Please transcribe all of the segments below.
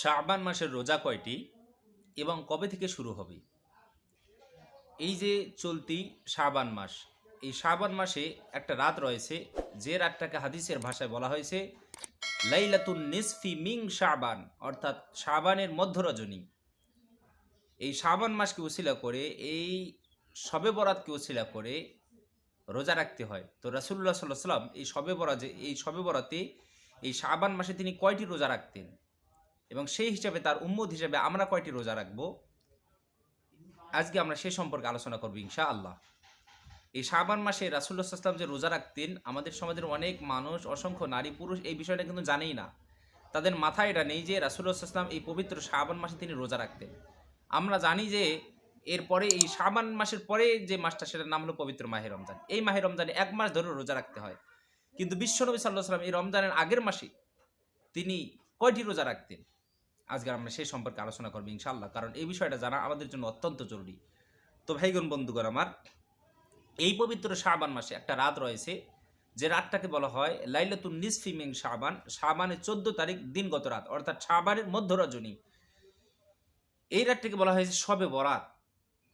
শাবান মাসের রোজা কয়টি এবং কবে থেকে শুরু হবে? এই যে চলতি শাবান মাস, এই শাবান মাসে একটা রাত রয়েছে, যে রাতটাকে হাদিসের ভাষায় বলা হয়েছে, লাইলাতুন নিসফি মিং শাবান, অর্থাৎ শাবানের মধ্যরজনী। এই শাবান মাসকে উসিলা করে, এই শবে বরাতকে উসিলা করে রোজা রাখতে হয়। তো রাসুল্লাহ সাল্লাহ সাল্লাম এই শবে বরাজে এই শবে বরাতে, এই শাবান মাসে তিনি কয়টি রোজা রাখতেন? এবং সেই হিসাবে তার উম্মত হিসাবে আমরা কয়টি রোজা রাখব? আজকে আমরা সে সম্পর্কে আলোচনা করব ইনশা আল্লাহ এই শাবান মাসে রাসুল্লাহ সাল্লাম যে রোজা রাখতেন, আমাদের সমাজের অনেক মানুষ, অসংখ্য নারী, পুরুষ এই বিষয়টা কিন্তু জানেই না। তাদের মাথায় এটা নেই যে রাসুল্লাহ সাল্লাম এই পবিত্র শাবান মাসে তিনি রোজা রাখতেন। আমরা জানি যে এরপরে এই শাবান মাসের পরে যে মাসটা, সেটার নাম হলো পবিত্র মাহে রমজান। এই মাহে রমজানে এক মাস ধরে রোজা রাখতে হয়। কিন্তু বিশ্বনবী সাল্লাহ সাল্লাম এই রমজানের আগের মাসে তিনি কয়টি রোজা রাখতেন? আজকে আমরা সেই সম্পর্কে আলোচনা করব ইনশাল্লাহ কারণ এই বিষয়টা জানা আমাদের জন্য অত্যন্ত জরুরি। তো ভাইগণ, বন্ধুগণ আমার, এই পবিত্র শাবান মাসে একটা রাত রয়েছে, যে রাতটাকে বলা হয় লাইলাতুন নিসফি মিং শাবান। শাবানের চোদ্দ তারিখ দিনগত রাত, অর্থাৎ শাবানের মধ্য রজনী এই রাতটিকে বলা হয়েছে সবে বরাত।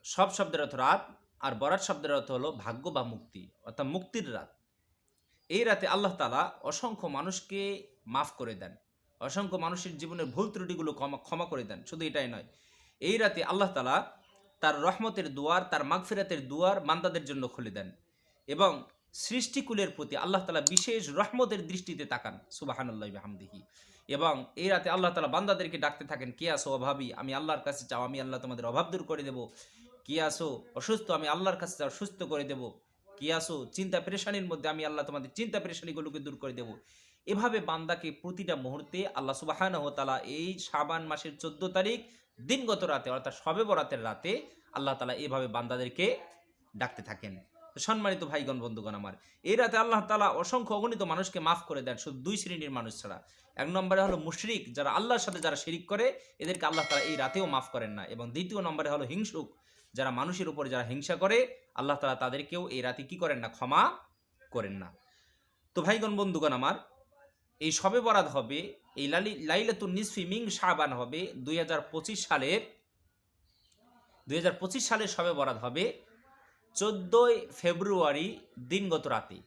সব শব্দের অর্থ রাত, আর বরাত শব্দের অর্থ হলো ভাগ্য বা মুক্তি, অর্থাৎ মুক্তির রাত। এই রাতে আল্লাহ তালা অসংখ্য মানুষকে মাফ করে দেন। অসংখ্য মানুষের জীবনের ভুল ত্রুটিগুলো ক্ষমা ক্ষমা করে দেন। শুধু এটাই নয়, এই রাতে আল্লাহ তালা তার রহমতের দুয়ার, তার মাগফিরাতের দুয়ার বান্দাদের জন্য খুলে দেন এবং সৃষ্টিকুলের প্রতি আল্লাহ তালা বিশেষ রহমতের দৃষ্টিতে তাকান। সুবাহানুল্লাহ হামদিহি এবং এই রাতে আল্লাহ তালা বান্দাদেরকে ডাকতে থাকেন, কে আসো অভাবী? আমি আল্লাহর কাছে চাও, আমি আল্লাহ তোমাদের অভাব দূর করে দেবো। কি আসো অসুস্থ? আমি আল্লাহর কাছে চাও, সুস্থ করে দেবো। কি আসো চিন্তা পেরেশানির মধ্যে আমি আল্লাহ তোমাদের চিন্তা পেরেশানিগুলোকে দূর করে দেবো। এভাবে বান্দাকে প্রতিটা মুহূর্তে আল্লাহ সুবাহান তালা এই শাবান মাসের চোদ্দ তারিখ দিনগত রাতে, অর্থাৎ সবে বরাতের রাতে আল্লাহ তালা এভাবে বান্দাদেরকে ডাকতে থাকেন। সম্মানিত ভাইগণ, বন্ধুগণ আমার, এই রাতে আল্লাহ তালা অসংখ্য অগণিত মানুষকে মাফ করে দেন শুধু দুই শ্রেণির মানুষ ছাড়া। এক নম্বরে হলো মুশরিক, যারা আল্লাহর সাথে যারা শিরিক করে, এদেরকে আল্লাহ তালা এই রাতেও মাফ করেন না। এবং দ্বিতীয় নম্বরে হলো হিংসুক যারা মানুষের উপরে যারা হিংসা করে, আল্লাহ তালা তাদেরকেও এই রাতে কি করেন না? ক্ষমা করেন না। তো ভাইগণ, বন্ধুগণ আমার, এই সবে বরাদ হবে, এই লালি, লাইলাতুন নিসফি মিং শাবান হবে দুই হাজার পঁচিশ সালের, দুই হাজার পঁচিশ সালের সবে বরাদ হবে চোদ্দোই ফেব্রুয়ারি দিনগত রাতে।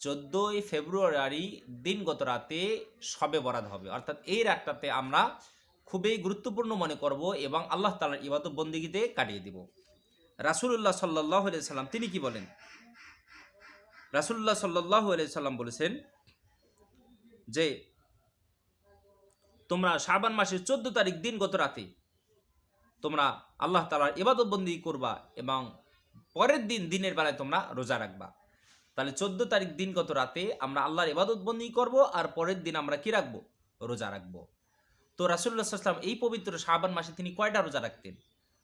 চোদ্দোই ফেব্রুয়ারি দিনগত রাতে সবে বরাদ হবে। অর্থাৎ এই রাতটাতে আমরা খুবই গুরুত্বপূর্ণ মনে করব এবং আল্লাহ তালার ইবাদত বন্দিগিতে কাটিয়ে দিব। রাসুল্লাহ সাল্লাহ সাল্লাম, তিনি কি বলেন? রাসুল্লাহ সাল্লাহ সাল্লাম বলেছেন যে, তোমরা শাবান মাসের চোদ্দ তারিখ দিন গত রাতে তোমরা আল্লাহ তালার ইবাদতবন্দি করবা এবং পরের দিন দিনের বেলায় তোমরা রোজা রাখবা। তাহলে চোদ্দ তারিখ দিন গত রাতে আমরা আল্লাহর ইবাদতবন্দি করব আর পরের দিন আমরা কি রাখব? রোজা রাখব। তো রাসুল্লাহ সাল্লাম এই পবিত্র শাবান মাসে তিনি কয়টা রোজা রাখতেন?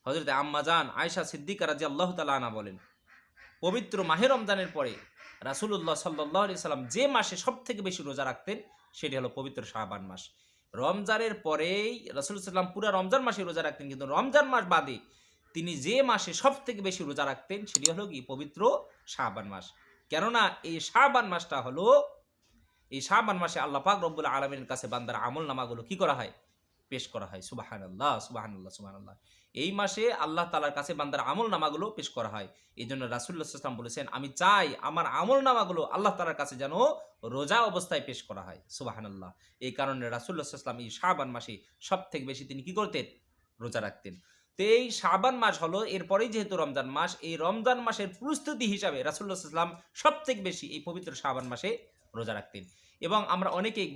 হজরত আম্মাজান আয়সা সিদ্দিকা রাজি আল্লাহ তালা বলেন, পবিত্র মাহে রমজানের পরে রাসুল্লাহ সাল্লাহ আলি সাল্লাম যে মাসে সব থেকে বেশি রোজা রাখতেন, সেটি হলো পবিত্র শাহবান মাস। রমজানের পরেই রাসুল সাল্লাম পুরো রমজান মাসে রোজা রাখতেন, কিন্তু রমজান মাস বাদে তিনি যে মাসে সব থেকে বেশি রোজা রাখতেন, সেটি হলো কি? পবিত্র শাহবান মাস। কেননা এই শাহবান মাসটা হলো, এই শাহবান মাসে আল্লাহ পাক রব্বুল আলমের কাছে বান্দার আমল নামাগুলো কি করা হয়? পেশ করা হয়। সুবাহান আল্লাহ সুবাহান আল্লাহ সুবাহান আল্লাহ এই মাসে আল্লাহ তালার কাছে বান্দার আমল নামাগুলো পেশ করা হয়। এই জন্য রাসুল্লাহ ইসলাম বলেছেন, আমি চাই আমার আমল নামাগুলো আল্লাহ তালার কাছে যেন রোজা অবস্থায় পেশ করা হয়। সুবাহান আল্লাহ এই কারণে রাসুল্লাহ ইসলাম এই শাহবান মাসে সব থেকে বেশি তিনি কি করতেন? রোজা রাখতেন। তো এই শাবান মাস হলো, এরপরেই যেহেতু রমজান মাস, এই রমজান মাসের প্রস্তুতি হিসাবে রাসুল্লাহ ইসলাম সব থেকে বেশি এই পবিত্র শাবান মাসে রোজা রাখতেন। এবং আমরা অনেকেই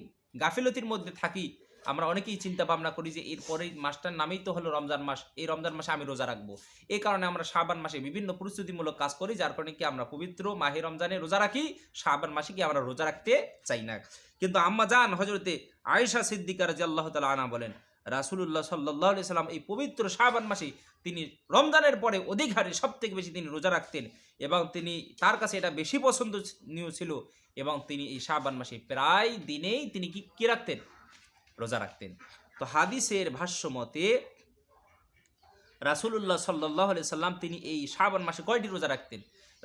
গাফিলতির মধ্যে থাকি আমরা অনেকেই চিন্তা ভাবনা করি যে এরপরেই মাসটার নামেই তো হলো রমজান মাস, এই রমজান মাসে আমি রোজা রাখব। এই কারণে আমরা শাবান মাসে বিভিন্ন প্রস্তুতিমূলক কাজ করি, যার কারণে কি আমরা পবিত্র মাহে রমজানে রোজা রাখি, শাবান মাসে কি আমরা রোজা রাখতে চাই না। কিন্তু আম্মা জান হজরতে আয়েশা সিদ্দিকার যে আল্লাহ তালা আনা বলেন রাসুল্লাহ সাল্লাহ সাল্লাম এই পবিত্র শাবান মাসে তিনি রমজানের পরে অধিক হারে সব থেকে বেশি তিনি রোজা রাখতেন এবং তিনি তার কাছে এটা বেশি পছন্দনীয় ছিল এবং তিনি এই শাবান মাসে প্রায় দিনেই তিনি কি, কী রাখতেন? রোজা রাখতেন। তো হাদিসের ভাষ্য মতে রাসুল্লাহ সাল্লাহ সাল্লাম তিনি এই শাবান মাসে কয়টি রোজা রাখতেন?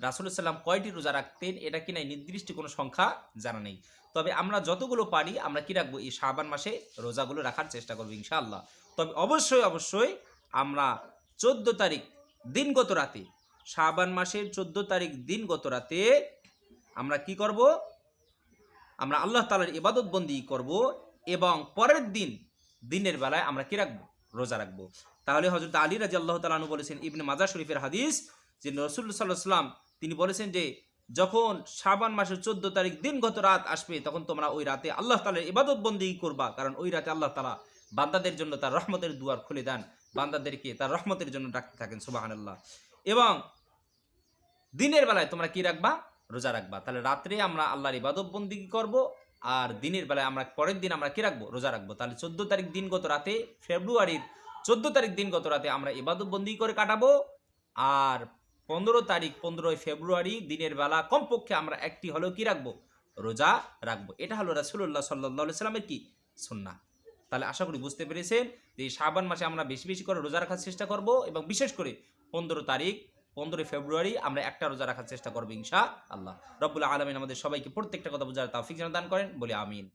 রাসুল্লাহ সাল্লাম কয়টি রোজা রাখতেন? এটা কি নাই নির্দিষ্ট কোনো সংখ্যা জানা নেই। তবে আমরা যতগুলো পারি আমরা কি রাখব? এই শাবান মাসে রোজাগুলো রাখার চেষ্টা করব ইনশাআল্লাহ। তবে অবশ্যই অবশ্যই আমরা চোদ্দ তারিখ দিনগত রাতে, শাবান মাসের চোদ্দ তারিখ দিনগত রাতে আমরা কি করব? আমরা আল্লাহ তালার ইবাদতবন্দি করব এবং পরের দিন, দিনের বেলায় আমরা কি রাখব? রোজা রাখব। তাহলে হজরত আলী রাজি আল্লাহ তালানু বলেছেন, ইবনে মাজা শরীফের হাদিস, যে রসুল সাল্লাহ সাল্লাম তিনি বলেছেন যে, যখন শাবান মাসের চোদ্দ তারিখ দিনগত রাত আসবে, তখন তোমরা ওই রাতে আল্লাহ তালার ইবাদত বন্দি করবা। কারণ ওই রাতে আল্লাহ তালা বান্দাদের জন্য তার রহমতের দুয়ার খুলে দেন। বান্দাদেরকে তার রহমতের জন্য ডাকতে থাকেন সুবাহান আল্লাহ এবং দিনের বেলায় তোমরা কি রাখবা? রোজা রাখবা। তাহলে রাত্রে আমরা আল্লাহর ইবাদত বন্দি করব আর দিনের বেলায় আমরা পরের দিন আমরা কি রাখব? রোজা রাখব। তাহলে চোদ্দ তারিখ দিনগত রাতে, ফেব্রুয়ারির চোদ্দ তারিখ দিনগত রাতে আমরা ইবাদত বন্দি করে কাটাবো। আর পনেরো তারিখ, পনেরোই ফেব্রুয়ারি দিনের বেলা কমপক্ষে আমরা একটি হলেও কি রাখব? রোজা রাখব। এটা হলো রাসুল্লাহ সাল্লাহ সাল্লামের কি সুন্না তাহলে আশা করি বুঝতে পেরেছেন যে শ্রাবণ মাসে আমরা বেশি বেশি করে রোজা রাখার চেষ্টা করব এবং বিশেষ করে পনেরো তারিখ পনেরোই ফেব্রুয়ারি আমরা একটা রোজা রাখার চেষ্টা করব ইনশা আল্লাহ। রব্বুল আলমিন আমাদের সবাইকে প্রত্যেকটা কথা বোঝার তাফিক যেন দান করেন। বলে আমিন।